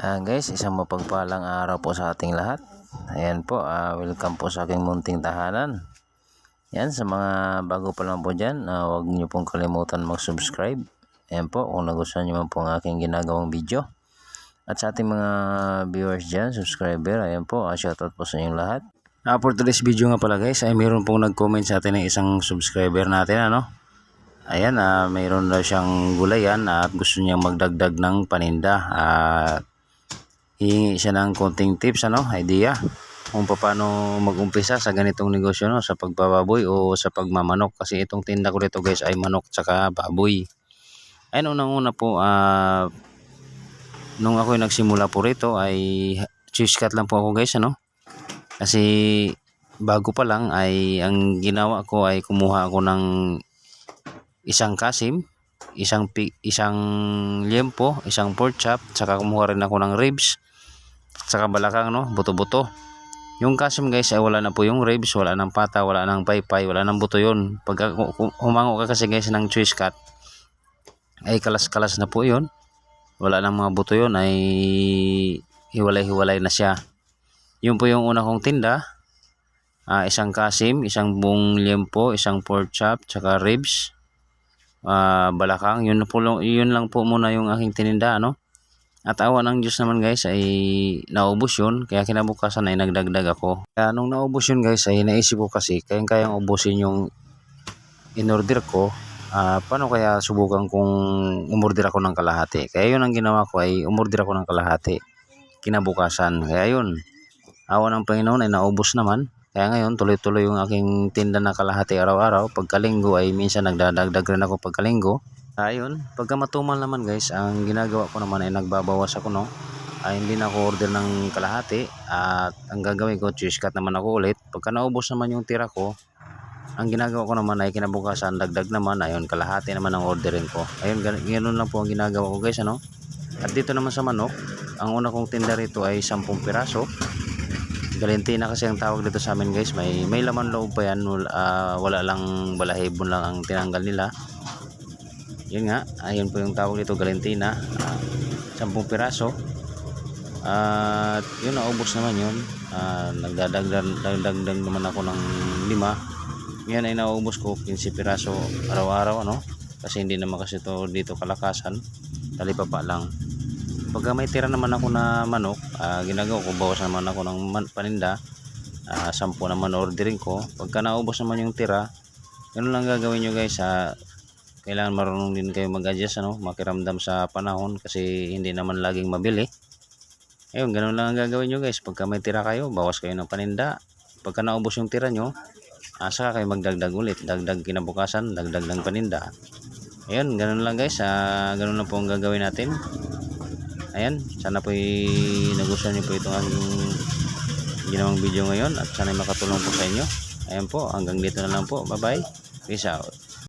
Ah guys, isang mapagpalang araw po sa ating lahat. Ayan po, ah, welcome po sa aking munting tahanan. Yan, sa mga bago pa lang po dyan, ah, huwag niyo pong kalimutan mag-subscribe. Ayan po, kung nagustuhan niyo man po ang aking ginagawang video. At sa ating mga viewers dyan, subscriber, ayan po, ah, shoutout po sa inyong lahat. Ah, for today's video nga pala guys, ay mayroon pong nag-comment sa atin ng isang subscriber natin, ano? Ayan, ah, mayroon daw siyang gulayan at gusto niyang magdagdag ng paninda. At hihingi siya ng konting tips, ano, idea kung paano mag-umpisa sa ganitong negosyo, no, sa pagbababoy o sa pagmamanok. Kasi itong tinda ko dito guys ay manok tsaka baboy. Ayun, unang-una po, ah, nung ako nagsimula po rito ay cheese cut lang po ako guys, ano. Kasi bago pa lang ay ang ginawa ko ay kumuha ako ng isang kasim, isang isang liempo, isang pork chop, saka kumuha rin ako ng ribs, saka balakang no, buto-buto. Yung kasim guys ay wala na po yung ribs, wala nang pata, wala nang paypay, wala nang buto yun. Pag humango ka kasi guys ng cheese cut, ay kalas-kalas na po yun. Wala nang mga buto yun, ay hiwalay-hiwalay na siya. Yun po yung una kong tinda. Ah, isang kasim, isang buong liempo, isang pork chop, tsaka ribs, ah, balakang. Yun, po, yun lang po muna yung aking tininda, ano. At awa ng Diyos naman guys ay naubos yun. Kaya kinabukasan ay nagdagdag ako. Kaya nung naubos yun guys ay naisip ko kasi kayang kayang ubusin yung in-order ko. Ah, paano kaya subukan kung umorder ako ng kalahati. Kaya yun ang ginawa ko ay umorder ako ng kalahati. Kinabukasan. Kaya yun. Awa ng Panginoon ay naubos naman. Kaya ngayon tuloy-tuloy yung aking tinda na kalahati araw-araw. Pagkalinggo ay minsan nagdadagdag rin ako pagkalinggo. Ayun, pagka matumal naman guys, ang ginagawa ko naman ay nagbabawas ako no. Ay hindi na ako order ng kalahati at ang gagawin ko, cheese cut naman ako ulit. Pagka naubos naman yung tira ko, ang ginagawa ko naman ay kinabukasan dagdag naman, ayun kalahati naman ang ordering ko. Ayun, gan- ganun lang po ang ginagawa ko guys ano. At dito naman sa manok, ang una kong tinda rito ay 10 piraso. Galentina kasi ang tawag dito sa amin guys, may may laman loob pa yan, wala, ah, wala lang balahibon lang ang tinanggal nila yun nga ayun po yung tawag dito Galentina. Uh, 10 piraso. At yun naubos naman yun. Uh, nagdadagdag dagdag naman ako ng 5 yan ay naubos ko 15 piraso araw-araw ano? Kasi hindi naman kasi to dito kalakasan. Talipapa lang. Pagka may tira naman ako na manok uh, ginagawa ko bawas naman ako ng man, paninda. Uh, 10 naman ordering ko. Pagka naubos naman yung tira yun lang gagawin nyo guys sa kailangan marunong din kayo mag-adjust ano, makiramdam sa panahon kasi hindi naman laging mabili. Ayun, ganun lang ang gagawin nyo guys. Pagka may tira kayo, bawas kayo ng paninda. Pagka naubos yung tira nyo, asa kayo magdagdag ulit. Dagdag kinabukasan, dagdag ng paninda. Ayun, ganun lang guys. Uh, ganun lang po ang gagawin natin. Ayan, sana po nagustuhan nyo po itong aking ginawang video ngayon at sana makatulong po sa inyo. Ayan po, hanggang dito na lang po. Bye-bye. Peace out.